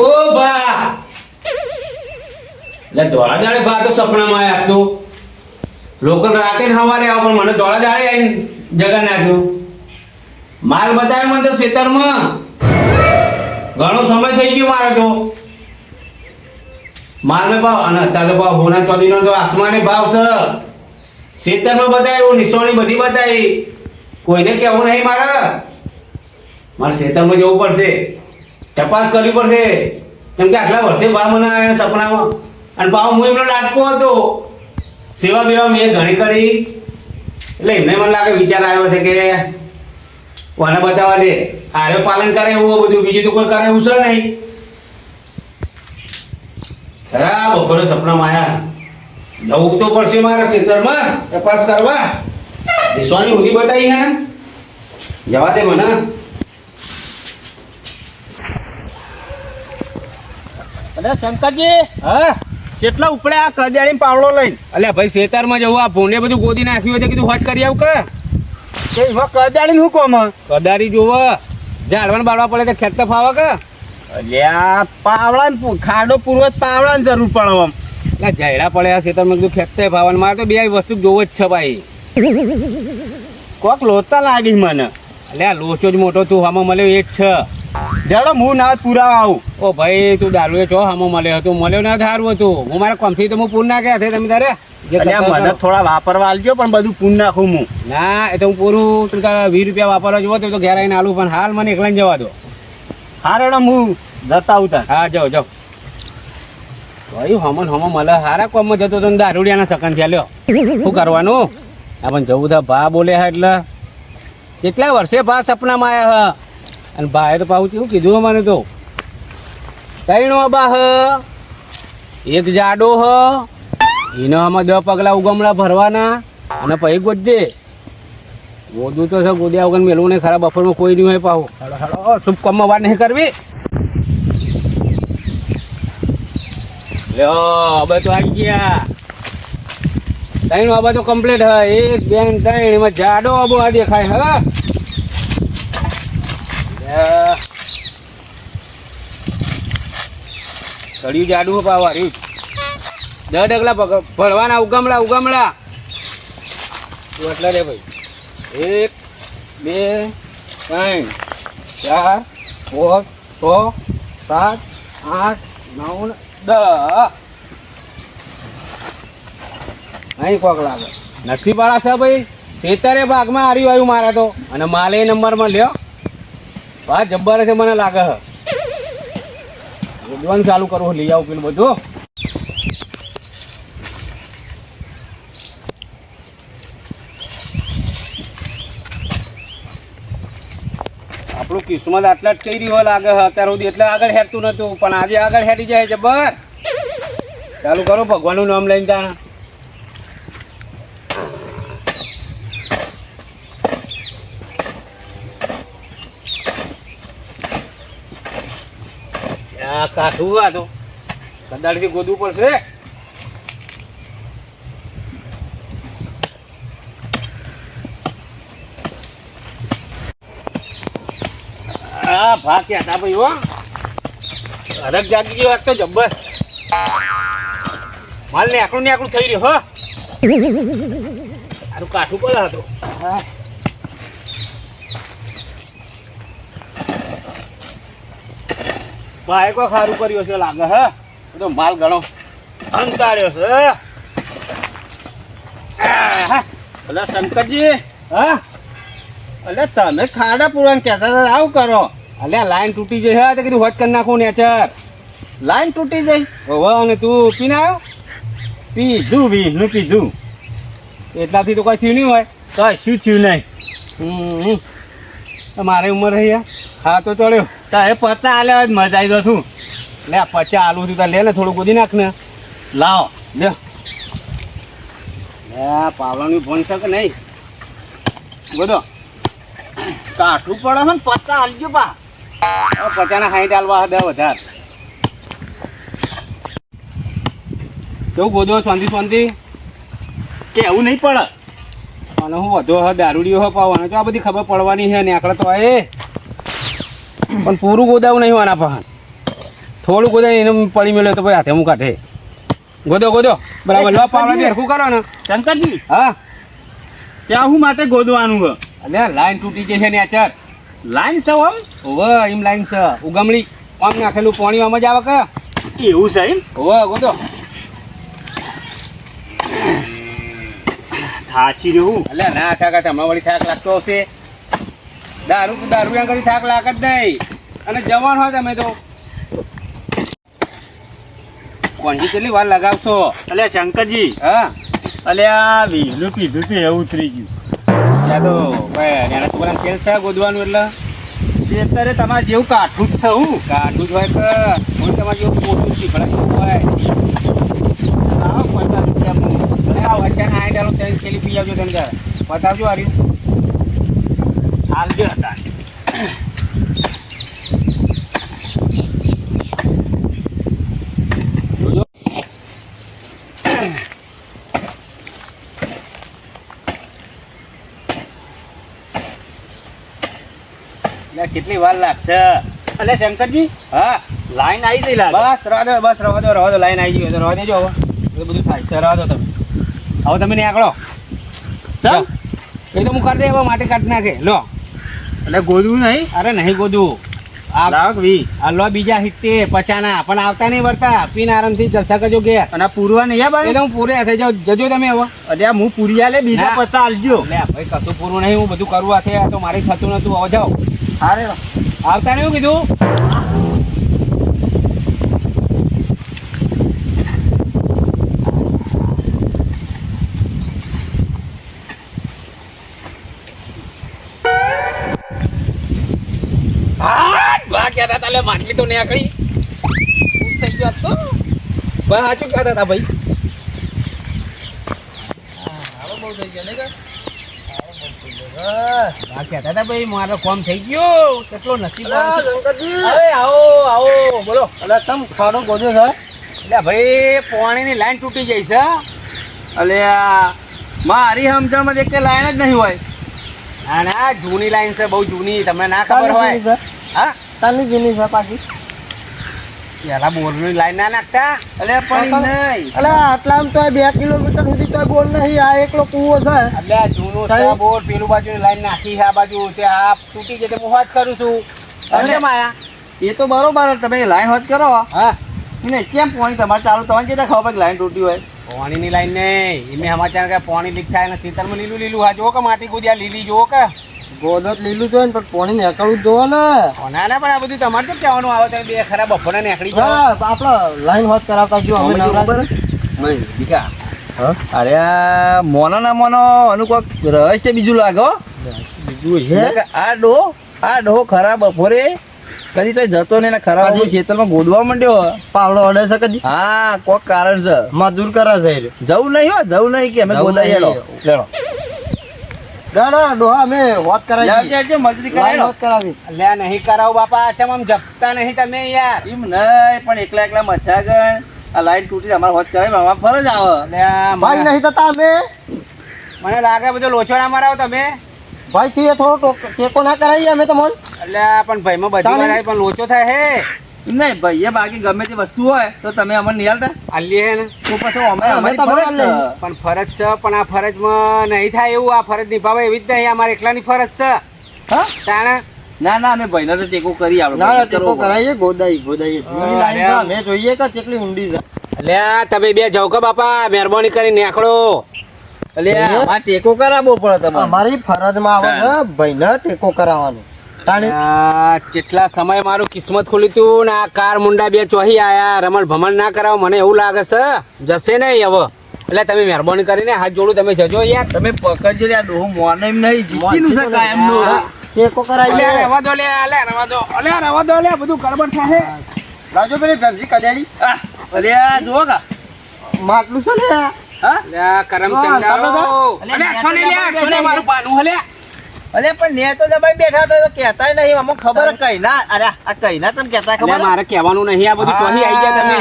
ઓ બા. એટલે ધોળા દાડે બા તો સપનામાં આપતો તું. લોકો રાતે સવારે આવો, પણ મને ધોળા દાડે આવીને જગા નાખ્યો. માલ બતાવ્યો મને તો ખેતરમાં. ઘણો સમય થઈ ગયો મારે તો. માલ ને ભાવ, અને અત્યારે ભાવ હોના ચોદીનો તો આસમાને ભાવ છે. ખેતરમાં બતાવ્યું નિશાની બધી બતાવી કોઈને કહેવું નહીં મારે. મારે ખેતરમાં જવું પડશે. તપાસ કરવી પડશે. કેમ કે આટલા વર્ષે બા મને આવ્યા સપનામાં. અને ભાવ હું એમનો લાટકો હતો. સેવા બેવા મેં ઘણી કરી. એટલે એમને મને લાગે વિચાર આવ્યો છે કે કોને બતાવવા દે. આરે પાલન કરે એવું બધું. બીજું તો કોઈ કરે એવું છે નહીં. ખરા, બપોરે સપનામાં આયા. જવું તો પડશે મારા ખેતરમાં. તપાસ કરવા. વિશ્વાની ઉધી બતાવી હે જવા દે મને. અરે શંકરજી હા? કેટલા ઉપડે આ કડિયાળી પાવડો લઈને. અલ્યા ભાઈ ખેતરમાં જવું આ ભૂંડે બધું ગોદી નાખ્યું હોય કીધું હોટ કરી આવ કે? કે એમાં કડિયાળી શું કોમ કદારી જોવો ઝાડવાને બાળવા પડે તો ખેતર ફાવે કે? અલ્યા પાવડા ખાડો પૂર્વજ પાવડા ની જરૂર પડે આમ. એટલે ઝાડા પડે આ ખેતરમાં કીધું ખેતર ફાવવાનું. મારે તો બે વસ્તુ જોવો જ છે ભાઈ. કોક લોચા લાગી મને. અલ્યા લોચો જ મોટો તું હામાં મળ્યો એ જ છે. જેડો હું ના પૂરા આવું. ઓ ભાઈ તું દારૂએ ચો હમો મળ્યો હતો મળ્યો ના સારું હતું. હું મારા કોમથી તો હું પૂર ના ગયા છે તમે તારે? મને થોડા વાપરવા આલજો પણ બધું પૂન નાખું હું. ના એ તો હું પૂરું તું તારા વીસ રૂપિયા વાપરવા જવો તો ઘેર આવીને આલું પણ હાલ મને એકલા જવા દો. હારે હું જતા આવતા હા જાઓ જાઓ. ભાઈ હમણ હમો મળે. હારા કોમમાં જતો તો દારૂડિયાના સકન છે લ્યો. શું કરવાનું? આ પણ જવું તો ભા બોલે હા એટલે. કેટલા વર્ષે ભા સપનામાં આવ્યા હ? અને ભાઈ તો પાછું કેવું કીધું અમારે તો? ત્રણો બા હ એક જાડો હ એનો આમાં દસ પગલા ઉગમડા ભરવાના અને પછી ગોજે ગોદું તો છે ગોદ્યા વગર મેલવું નહીં ખરાબ બફરમાં કોઈ નહીં હોય પાહો. હળો હળો શુભ કામમાં વાત નહીં કરવી? લ્યો હવે તો આવી ગયા. ત્રણ આબા તો કમ્પ્લીટ હે. એક બે ત્રણ એમાં જાડો અબો આ દેખાય હે લે. કડિયું જાડું હે પાવા રીત દર ડગલા ભરવાના ઉગમડા ઉગમડા તું એટલા રે ભાઈ. એક, બે, ત્રણ, ચાર, પાંચ, છ, સાત, આઠ, નવ દસ અહીં કોક લાગે નથી પાડા છે ભાઈ. સેતરે ભાગમાં હારી આવ્યું મારે તો. અને માલે નંબરમાં લ્યો. વાત જબ્બર છે મને લાગે છે જોવાનું ચાલુ કરવું લઈ આવું પેલું બધું આપણું કિસ્મત આટલા જ કઈ રહ્યો લાગે છે, અત્યાર સુધી એટલે આગળ હેરતું નતું પણ આજે આગળ હેરી જાય જબ્બર ચાલુ કરો, ભગવાનનું નામ લઈને ત્યાં કાઠું આ તો. કદાળથી પડશે. હા ભા ક્યાં હતા ભાઈ હો? હરક જાગી આજ તો જબ્બર. માલ ને આકડું ને આકડું થઈ રહ્યું હો. કાઠું પડે હતો ભાઈ કોઈ સારું કર્યું છે લાગે હે? તો માલ ગણો અંતાર્યો છે અલે શંકરજી હા? અલે તમે ખાડા પૂરા કહેતા હતા આવું કરો. અલે લાઈન તૂટી જઈ હે? તો કીધું હોટ કરી નાખું નેચર. લાઈન તૂટી જઈ? ઓહો અને તું પીને આવ્યો પીધું ભી નું પીધું. એટલાથી તો કોઈ થયું નહીં હોય. કઈ શું થયું નહીં? હમ, હમ. મારી ઉંમર રહી યાર હા તો ચડ્યો. તારે પચા આલ્યા હોય મજા આવી છું લે પચા આલુ થી તારે લે ને થોડું કૂદી નાખ ને લાવો. લે. શકે ફોન છે કે નહીં? ગોદો. કાઠું પડે છે ને પચા આલજો પા પચાના હાઈટ આલવા દે વધારે. કેવું ગોદો શાંતિ શાંતિ? કેવું નહીં પડે? અને હું વધો હ દારૂડીઓ હ પાવાનો. તો આ બધી ખબર પડવાની છે ને આકડે તો એ. પણ પૂરું ગોદાવું નહીં આના પહાણ થોડું ગોદો એને પડી મેળ્યો તો ભાઈ હાથે હું કાઢે. ગોદો ગોદો. બરાબર લો પાવડા થી હરખું કરો ને. શંકરજી હા. ત્યાં હું માટે ગોદવાનું હ. અને લાઈન તૂટી જશે ને આ લાઈન છે આમ ઓવે એમ લાઈન છે. ઉગમણી આમ નાખેલું પાણી આમ જ આવે કે? એવું છે એમ? ઓવે ગોદો. થાચી રહ્યું. એટલે ના કાકા તમારે વળી થાક લાગતો હશે. દારૂ દારૂ એમ કદી થાક લાગત જ નહીં. અને જવાન હોય તમે તો. કોણજી કેટલી વાર લગાવશો? અલે શંકરજી. હા? અલે આ વીજળું પીધું તું એવું ઉતરી ગયું. ત્યાં તો ભાઈ નાના છોકરાને ખેલ છે ગોદવાનું એટલે. અત્યારે તમારે જેવું કાઠું જ છે હું. કાઠું જ હોય કે હું તમારે જેવું મોટું શીખડાયું હોય. આવો પચાસ રૂપિયા હું વચ્ચે આઈ ડાલો ત્યાં છેલ્લી પી આવજો તમે બતાવજો હારી હાલજો હતા કેટલી વાર લાગશે? અલે શંકરજી. હા. લાઈન આવી ગઈ લાગે. બસ રવા દો બસ રવા દો રવા દો લાઈન આવી ગઈ તો રવા દેજો હવે. બધું થાય છે રવા દો તમે. હવે તમે નીકળો. ચાલ. એ તો હું કરી દે માટે કાઢી નાખે. લો. એટલે ગોદવું નહીં? અરે નહીં ગોદવું. આ લાવ વી. આ બીજા સિત્તેર પચાના. પણ આવતા નહીં વળતા. પીને આરામથી જલસા કરજો કે અને પૂરવા નહીં આ બારે હું પૂરે જાઉં. જજો તમે હવે. અરે હું પૂરી આલે બીજા ના. પચાસ આલજો. લે ભાઈ કશું પૂરું નહીં. હું બધું કરવું આ તો મારી થતું નતું. હવે જાઓ. આવતા નહીં કીધું? કહેતા હતા લે માટલી તો નહીં આકડી થઈ ગયો તો. બા સાચું કહેતા હતા ભાઈ. બા કહેતા હતા ભાઈ મારો કોમ થઈ ગયો. કેટલો નસીબ અરે આવો આવો બોલો. તમ ખાડો ગોદ્યો છે? એટલે ભાઈ પાણીની લાઈન તૂટી જાય છે. આ મારી સમજણમાં એક લાઈન જ નહીં હોય. ના ના જૂની લાઈન છે બહુ જૂની તમને ના ખબર હોય. હા? તાની જીની છે પાછી. પેલા બોરનું લાઈન ના નાખતા? અલે પણ નહીં. અલે આટલામ તો બે કિલોમીટર સુધી તો બોલ નહીં આ એકલો કૂવો છે. એટલે જૂનો છે બોર પેલું બાજુ લાઈન નાખી છે આ બાજુ. તે આ તૂટી તો હું વાત કરું છું. તમે માયા? એ તો બરોબર તમે લાઈન હોત કરો. હા. ને કેમ પાણી તમારે ચાલુ તમારે કેતા ખબર કે લાઈન તૂટી હોય? પાણીની લાઈન નહીં. એમને સમાચાર કે પાણી લીક થાય ને ખેતરમાં લીલું લીલું હા જો કે માટી ગોદ્યા લીલી જો કે. ગોદત લીલું જોઈએ પણ પોણી નેકળવું જ જોવે ને. ના ના પણ આ બધું તમારે કેમ કહેવાનું? આવે તમે બે ખરા બપોરે નેકળી હા આપણે લાઈન હોત કરાવતા જો અમે નવરા દીકા અરે મોનો ના મોનો એનું કોઈક રહસ્ય બીજું લાગો બીજું છે આ ડો આ ડો ખરા બપોરે કદી તો જતો ને ખરાબ? ખેતરમાં ગોદવા માંડ્યો પાવડો અડે છે કદી? હા કોક કારણ છે. મજૂર કરે છે જવું નહીં હો જવું નહીં કે અમે ગોદાઈ નહીં. લેડો ના ના ડોહા અમે હોત કરાવી. જાવજે, મજૂરી કરાવી હોત કરાવી. એટલે નહીં કરાવું બાપા ચમ આમ જપતા નહીં તમે યાર. એમ નહીં પણ એકલા એકલા મજા ગણ આ લાઈન તૂટી અમારે હોત કરાવી અમારે ફરજ આવે. ભાઈ નહીં થતા અમે. મને લાગે બધો લોચો ના મરાવો તમે. ભાઈ છીએ થોડો ટોક- ના કરાવીએ અમે તમને. એટલે પણ ભાઈમાં બધી. પણ લોચો થાય હે. નહીં ભાઈ એ બાકી ગમે તે વસ્તુ હોય તો તમે અમને નહીં હાલતા. આલી ને. તો પછી અમે અમે અમારી ફરજ છે. પણ ફરજ છે પણ આ ફરજમાં નહીં થાય એવું આ ફરજ નિભાવે એવી જ નહીં. અમારે એકલાની ફરજ છે. હા? તાણે? ના ના અમે ભાઈને તો ટેકો કરી આપણે ના ટેકો કરાઈએ ગોદાઈ ગોદાઈ. અમે જોઈએ કે કેટલી ઊંડી છે. એટલે આ તમે બે જાવ કે બાપા મહેરબાની કરી નીકળો. એટલે આ ટેકો કરાવવો પડે તમારે. અમારી ફરજમાં આવે ભાઈને ટેકો કરાવવાનો. કેટલા સમય મારું કિસ્મત ખુલ્યું તું ને આ કાર મુંડા બે ચોહી આયા. રમણ ભમણ ના કરાવો મને એવું લાગે છે. જશે નહીં હવે. એટલે તમે મહેરબાની કરીને હાથ જોડું તમે જજો યાર તમે પકડજો યાર આ મોને એમ નહીં જીતીનું છે કાયમનું ટેકો અલ્યા, લે. રવા દો લે લે રવા દો. અલે રવા દો લે બધું ગડબડ થાહે લાવજો પેલી પેપ્સી કદાડી અલે આ કા માટલું છે લે હા? લે કરમચંદ હા, આવો. અલ્યા, અલ્યા, છો ને લે, છોલે મારું પાનું હલ્યા. અલે પણ ને તો દબાઈ બેઠા તો કહેતાય નહીં અમુક ખબર કઈ ના અરે આ કઈ ના તમે કહેતા ખબર? મારે કહેવાનું નહીં આ બધું કહી આવી ગયા તમે.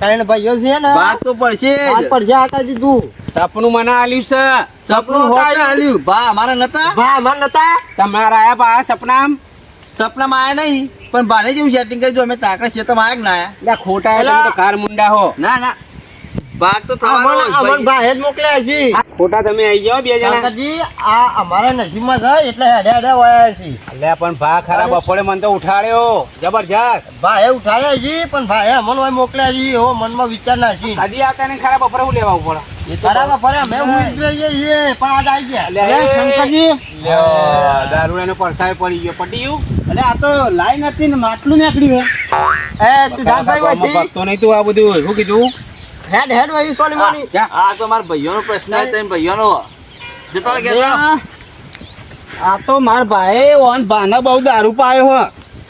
ત્રણ ભાઈઓ છે ને. વાત તો પડશે વાત પડશે આ કાજી તું સપનું મને આલ્યું છે. સપનું હોતા આલ્યું. બા અમારા નતા? ભા માર નતા? તમારા આયા પા સપના સપનામાં આયા નહીં પણ બાને જેવું સેટિંગ કરી જો અમે તાકડે તમે આયા ના આયા. ખોટા તમે તો કાર મુંડા હો. ના ના. ભાગ તો થવાનો અમન જ ભાઈ. જ મોકલ્યા છે. ખોટા તમે આવી જાઓ બે જણા. શંકરજી આ અમારા નજીકમાં છે એટલે હેડે હેડે વાયા છે. એટલે પણ ભા ખરા બપોરે મને તો ઉઠાડ્યો. જબરજસ્ત. ભાઈ ઉઠાડ્યા છે પણ ભાઈ અમન ભાઈ મોકલ્યા છે એવો મનમાં વિચાર ના છે. હજી આ તને ખરા બપોરે હું લેવા પડે બરાબર ફરે અમે ઉઠી પણ આજ આવી ગયા. શંકરજી. દારૂ પરસાવે પડી ગયો પટી ગયું એટલે આ તો લાઈન હતી ને માટલું નીકળ્યું હે. એ તું જાન ભાઈ ગામમાં વચ્ચે ભક્તો નહીં તું આ બધું શું કીધું? હેડ હેડ વહી સોની મોની આ તો મારા ભાઈઓનો પ્રશ્ન હે તેમ ભાઈઓનો જતા રહો. આ તો માર ભાઈ ઓન ભાના બહુ દારૂ પાયો હો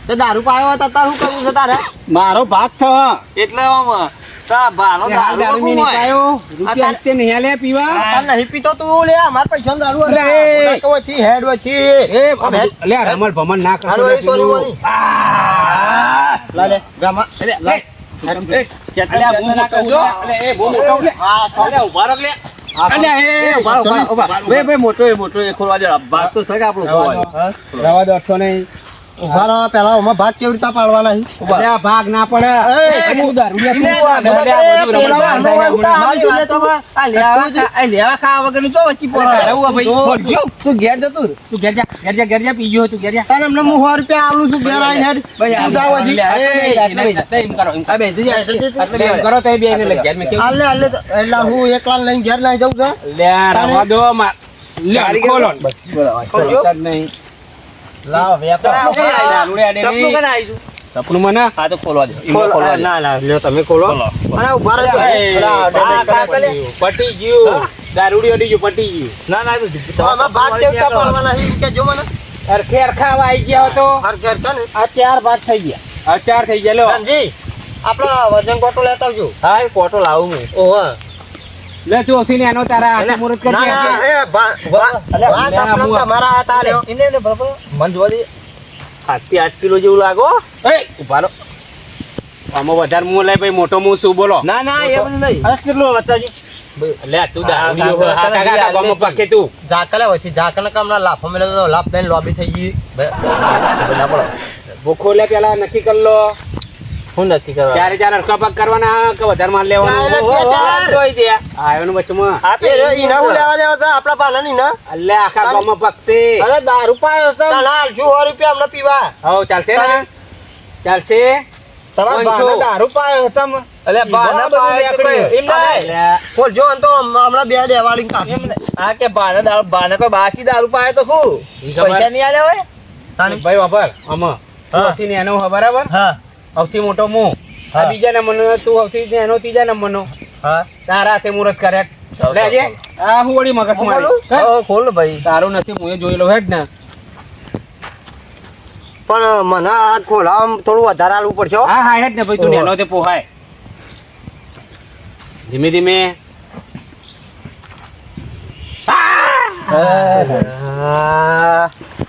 તો દારૂ પાયો હોય તાર શું કરવું છે તારે મારો ભાગ થયો એટલે આમ તા ભાનો દારૂ મી હોય? નીકાળ્યો. રૂપિયા આતે નહીં આલ્યા પીવા તાર નહીં પીતો તું લે માર પૈસા દારૂ અરે, તો થી હેડ વચ્ચે એ લે રમણ ભમણ ના કર સોની મોની લા લે ગામા લા. મોટો એ મોટો એ ખોલવા દે. ભાગ તો સગા આપણો રવા દો. નહીં. ઊભા રહો પેલા ઓમાં ભાગ કેવી રીતે પાડવાના છે ભાગ ના પડે લે, આવી. લે. લેવા ખાવા તો વચ્ચે પડે. આવું ઘેર જતું તું ઘેર જા, ઘેર જા, ઘેર જા, તું ઘેર જા. તને હમણાં હું સો રૂપિયા આલું છું ઘેર આવીને હેડ. તું હજી. એમ કરો, તો બે ઘેર મેં. હાલ લે, હાલ લે. એટલે હું એકલા લઈને ઘેર લઈ જવું છું રવા દો, ખોલો. ખોલતા નહીં. લાવ સપનું મને? તો ખોલવા દે. ના ના લ્યો તમે ખોલો. અને ઊભા રહેજો. પટી ગયું. દારૂડી અડી ગયું પટી ગયું. ના, ના, તો આમાં ભાગ છે? કહેજો મને. અરખે આવી ગયા હતો. તો હર ઘેર ને. આ ચાર ભાગ થઈ ગયા. આ ચાર થઈ ગયા લો ધનજી, આપણો વજન કોટો લેતા આવજો. હા એ કોટો લાવું હું. ઓહો. લે ને એનો તારા મુહૂર્ત કરી ના, ના, ના, તમારા એને બરાબર મન જોવા દે સાતથી આઠ કિલો જેવું લાગો. એ, ઊભા રહો. આમાં વધારે મું લે ભાઈ મોટો મું શું બોલો? ના ના એ બધું નહીં. અરે કેટલું. લે તું ઝાકલ પકે તું. ઝાકલે વચ્ચે ઝાકલે કામના લાફો મેળવ્યો તો લાફ દઈને લોબી થઈ ગઈ. ના ભૂખો લે પેલા નક્કી કરી લો. હું નથી કરવા ચારે ચાર અરખા કરવાના કે વધારે માલ લેવાનું આવ્યો ને વચમાં. આપે ઈના હું લેવા દેવા છે? આપણા પાલાની ના? અલ્લે આખા ગામમાં પકશે અરે દારૂ પાયો છે. ના સો રૂપિયા હમણાં પીવા. હવ ચાલશે ને? ચાલશે? તમારા દારૂ પાયો છે અલે બાના પાય તો હમણાં બે દેવાળી. આ કે બાને દારૂ બાને કોઈ બાકી દારૂ પાય તો ખું પૈસા નહીં હોય? ભાઈ વાપર. આમાં. બરાબર? હા. સૌથી મોટો હું આ. બીજા નંબરનો તું સૌથી એનો ત્રીજા નંબરનો. હા. તારા હાથે મુહૂર્ત કરે લેજે આ હું વળી મગજ મારી. ખોલ ભાઈ. તારું નથી હું એ જોઈ લઉં હેડ ને. પણ મને આ ખોલાવા થોડું વધારે આલવું પડશે હા. હા હેડ ને ભાઈ તું એનો નેનો તે પોહાય. ધીમે ધીમે.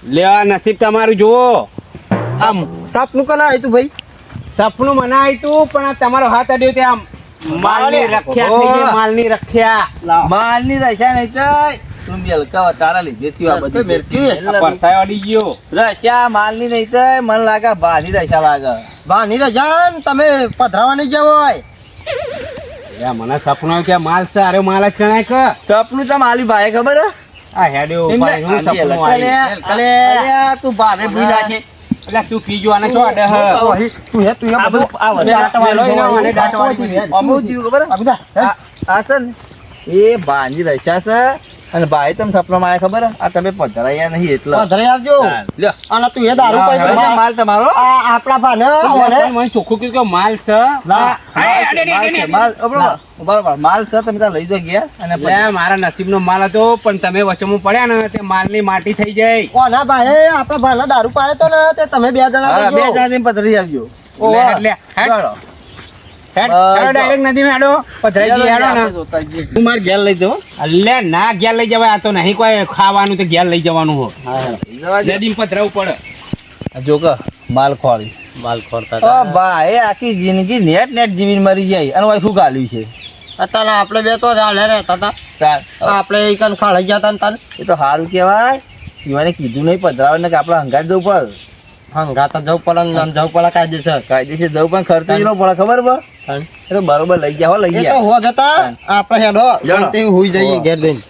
લેવા નસીબ તમારું જુઓ. આમ. સાપનું કના આવ્યું ભાઈ? સપનું મનાય તું પણ તમારો હાથ અડ્યો તે આમ. માલની રખ્યા થઈ ગઈ, માલની રખ્યા. માલની રશા નહીં તો તું બેલકા તારા લીધે થયું આ બધું મેરક્યું પરસાય અડી ગયો. રશા માલની નહીં તો મને લાગે ભાની રશા લાગે. ભાની રજાન તમે પધરાવા નહીં જવો હોય મને સપનું આવ્યું કે માલ છે અરે માલ જ ગણાય કે? સપનું તો માલી ભાઈ ખબર? આ હેડ્યો ભાઈ, હું સપનું અલે, તું ભાને ભૂલી નાખે. એટલે તું આને છો અડે હ. હે આ બધું બધું- આ મને બધી. આ બધા છે ને એ ભાંજી રશા છે અને ભાઈ તમે સપનામાં માં ખબર? આ તમે પધરાયા નહીં એટલે. પધરાઈ આવજો લ્યો. અને તું એ દારૂ ના, પાઈ માલ તમારો? આ આપડા ભાને મને ચોખ્ખું કીધું કે માલ છે. ના, માલ. માલ બરોબર. માલ. છે તમે ત્યાં લઈ જો ગયા અને ભાઈ મારા નસીબનો માલ હતો પણ તમે વચમાં પડ્યા ને તે માલની માટી થઈ જાય. કોના ભાઈ આપણા ભાને દારૂ પાયો તો ને તે તમે બે જણા બે જણા પધરી આવજો. લે, ડાયરેક્ટ હેડો. ને. જોતા. હું મારે ઘેર લઈ જાઉં અલ્લે ના ઘેર લઈ જવાય આ તો નહીં કોઈ ખાવાનું તો ઘેર લઈ જવાનું હો. જવા પધરાવું પડે. જો કે માલ ખોળી. માલ ભાઈ આખી જિંદગી નેટ નેટ જીવીને મરી જાય. અને શું ગાલ્યું છે? અત્યારે આપણે બે તો હાલે રહેતા હતા. આપણે એક ને તાન એ તો સારું કહેવાય. યુવાને કીધું નહીં પધરાવે ને કે આપણે હંગાત જવું પડે. હંગાતા જવું પડે ને જવું પડે કાયદેસર. કાયદેસર જવું પણ ખર્ચો એટલો પડે ખબર એ તો બરોબર લઈ ગયા હો લઈ ગયા. હો જતા આપણે હેડો. શાંતિ હુઈ જઈએ ઘેર જઈને.